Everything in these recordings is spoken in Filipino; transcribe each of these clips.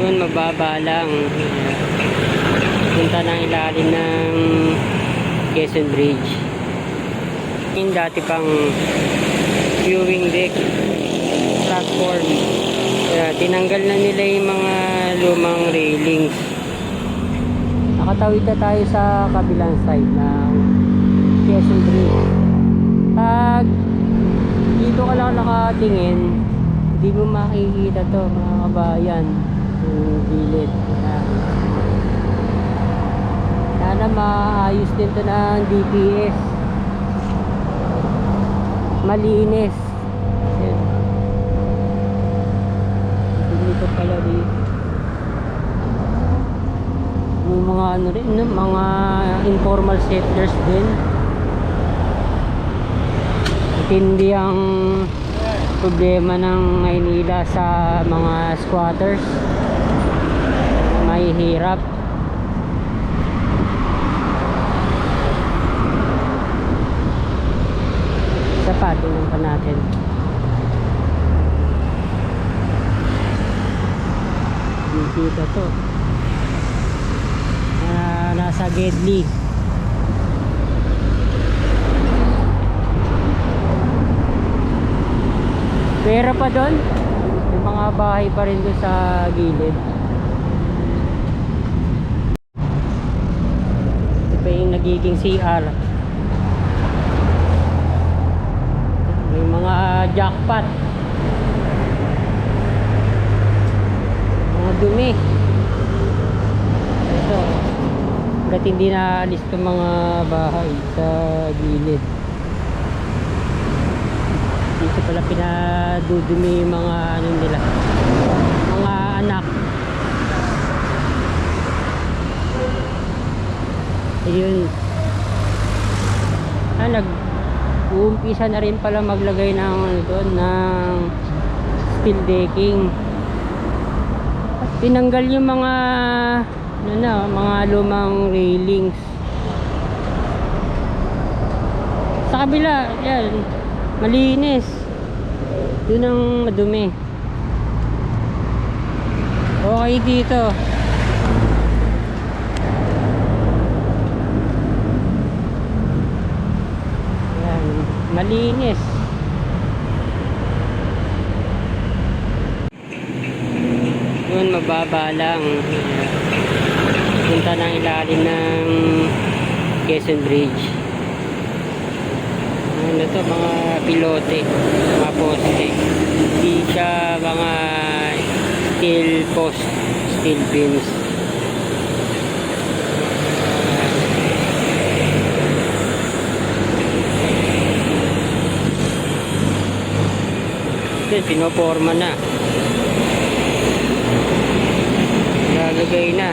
Yun, mababa lang. Punta ng ilalim ng Quezon Bridge. Yung dati pang viewing deck platform. Kaya tinanggal na nila yung mga lumang railings. Nakatawid na tayo sa kabilang side ng Quezon Bridge. Pag dito ka lang nakatingin, hindi mo makikita to mga kabayan. Gilid. Ayan. Sana maayos din to ng DPS. Malinis. Ayan. Dito pala dito. May mga ano rin, mga informal settlers din. Matindi ang problema ng Maynila sa mga squatters. May hirap. Isa pa, tingnan pa natin. Dito to. Ah, nasa Gedli. Pera pa doon. May mga bahay pa rin doon sa gilid. Ito pa yung nagiging CR. May mga jackpot. Mga dumi. Ito. Ba't hindi naalis itong mga bahay sa gilid? dito pala pinadudumi yung mga ano nila mga anak ayun ah nag uumpisa na rin pala maglagay ng ano doon ng steel decking. Tinanggal yung mga ano na mga lumang railings. Sa kabila yan malinis. Yun ang madumi. Okay dito malinis. Yun mababa lang. Punta ng ilalim ng Quezon Bridge. Ano to mga pilote mga poste. Hindi siya mga steel post steel beams ito pinoporma na. Lalagay na.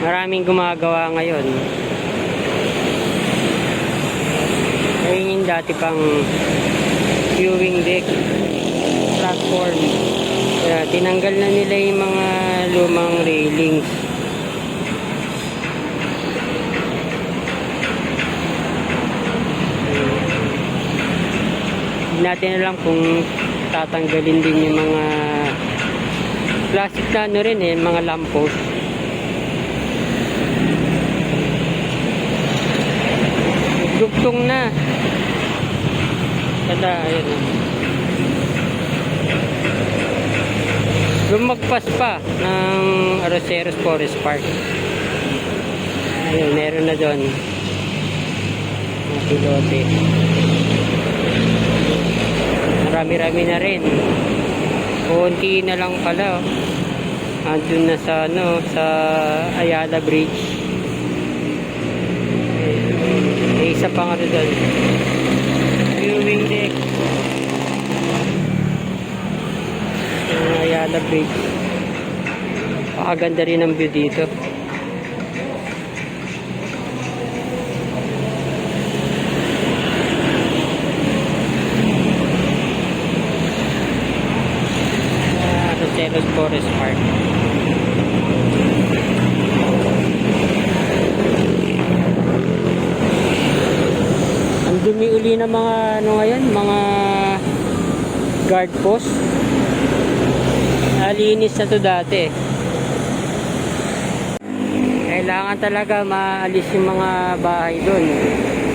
Maraming gumagawa ngayon. Ayun yung dati pang viewing deck platform. Kaya tinanggal na nila yung mga lumang railings natin alam kung tatanggalin din yung mga plastic na ano rin eh, mga lamppost Dugtong na. Kada, ayun. Lumagpas pa ng Aroseros Forest Park. Ayun, meron na doon. Mga pilote. Marami-rami na rin. Kunti na lang pala. Oh. Andun na sa ano, sa Ayala Bridge. May isa pang ano doon. Viewing deck. Ayala Bridge. Pakaganda rin ang view dito. Roseros Forest Park. dumi uli ng mga ano ngayon, mga guard post. Nalinis na to dati. Kailangan talaga maalis yung mga bahay doon.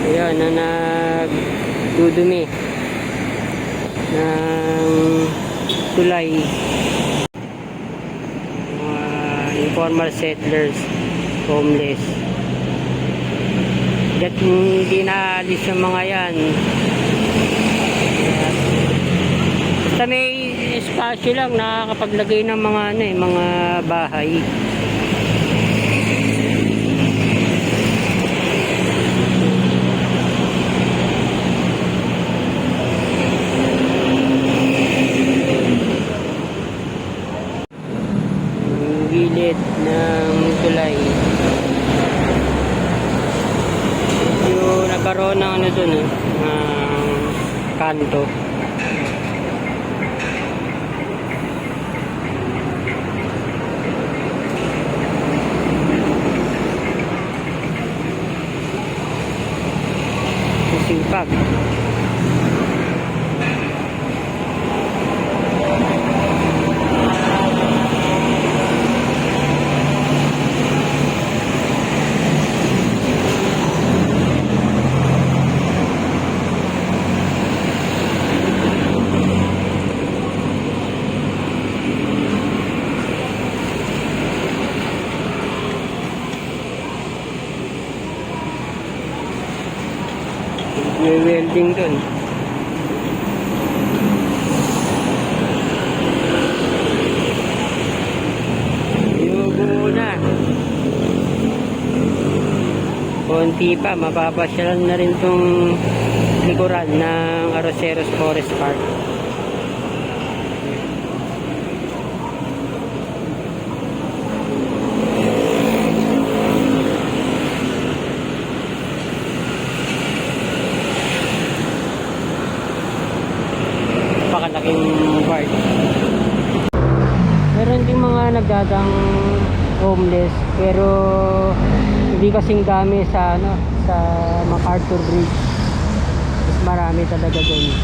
Ayun, na nagdudumi ng tulay. Informal settlers, homeless. Hanggat hindi naalis yung mga yan, Basta may espasyo lang nakakapaglagay ng mga ano eh, mga bahay. Yung gilid ng tulay. Yung nagkaroon ng ano dun eh, ng kanto. Konti pa, mapapasyalan na rin tong likuran ng Aroseros Forest Park. Napakalaking park. Meron din mga nagdadang homeless pero hindi kasing dami sa ano sa MacArthur Bridge. Mas marami talaga doon.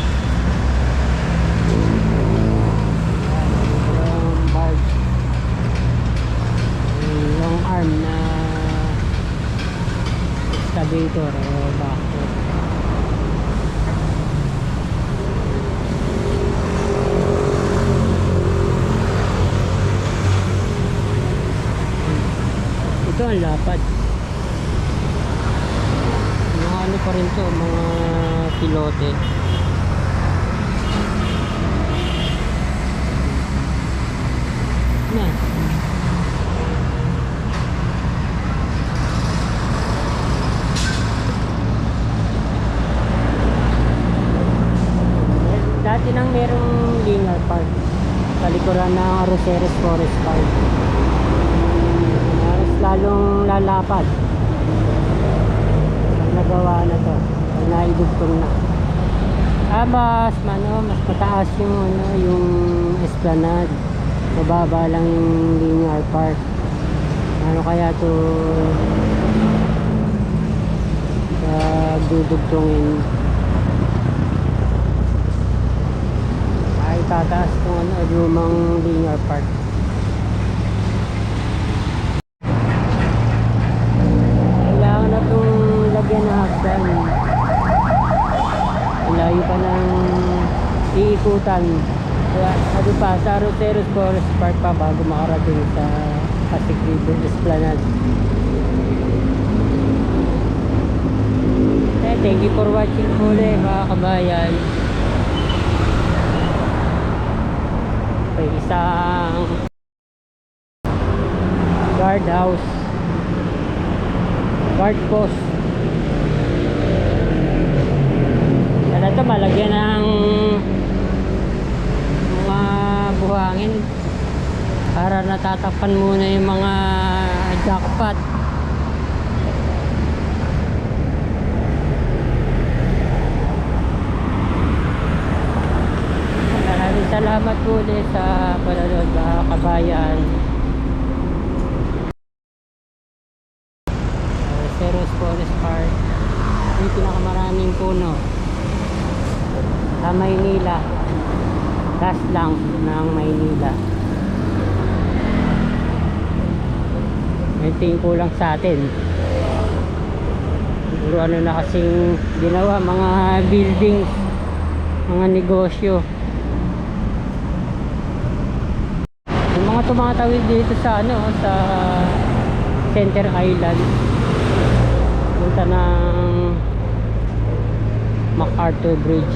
Yung barge. Yung arm na excavator o backhoe. Ito ang lapad. Mga ano pa rin to, mga pilote. Na. Dati nang merong linear park. Kalikuran ng Roseres Forest Park. Mas lalong lalapad. Nagawa na to. Naidugtong na. Ah, mas, ano, mas mataas yung, ano, yung esplanade. Mababa lang yung linear park. Ano kaya to pag dudugtongin ay tataas tong ano, lumang linear park. Kailangan na itong lagyan ng hakdan. Layo pa ng iikutan. Kaya ano pa, sa Roteros Forest Park pa bago makarating sa Pasig River Esplanade. Eh, thank you for watching muli mga kabayan. May isang guard house guard post ano to malagyan ng mga buhangin para natatapan muna yung mga jackpot. Maraming salamat ulit sa panonood mga kabayan. Ceros Forest Park. Yung pinakamaraming puno. Sa Maynila. Last lang ng Maynila ito yung kulang sa atin. Siguro ano na kasing ginawa mga buildings mga negosyo. Yung mga tumatawid dito sa ano sa Center Island. Punta ng MacArthur Bridge.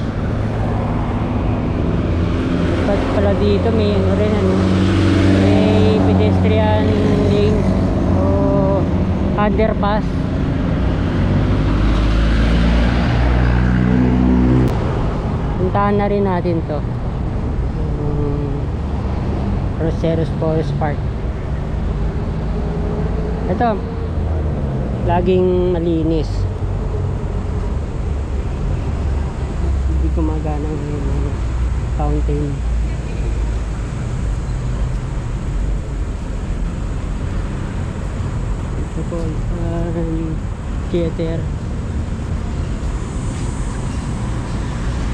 Dapat pala dito? May ano rin ano? May pedestrian lanes underpass. Puntahan na rin natin to. Um, Roseros Forest Park. Ito. Laging malinis. Hindi gumagana yung fountain ito po um, theater.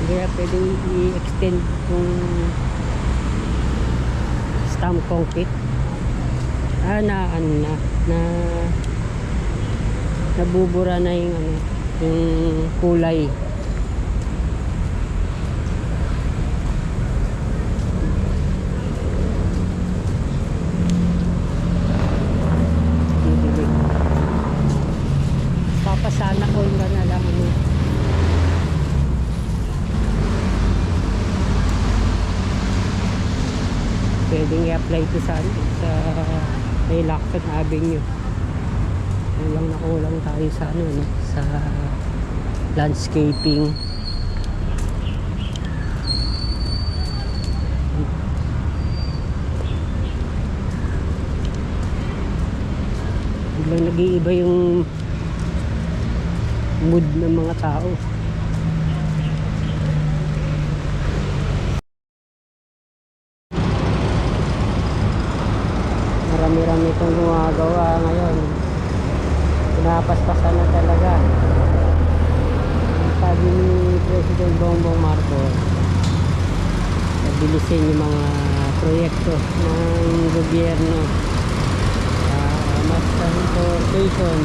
Kaya pwedeng i-extend yung stamp concrete. Ah na ano na na nabubura na yung ano yung kulay Bibili. papasana ko ka na lang ano pwedeng i-apply ito sa sa may Lacton Avenue. Kulang na kulang tayo sa ano no? Sa landscaping. Biglang nag-iiba yung mood ng mga tao marami-rami itong gumagawa ngayon. Pinapaspasan na talaga. Sabi ni President Bongbong Marcos bilisin yung mga proyekto ng gobyerno. Uh, mas transportation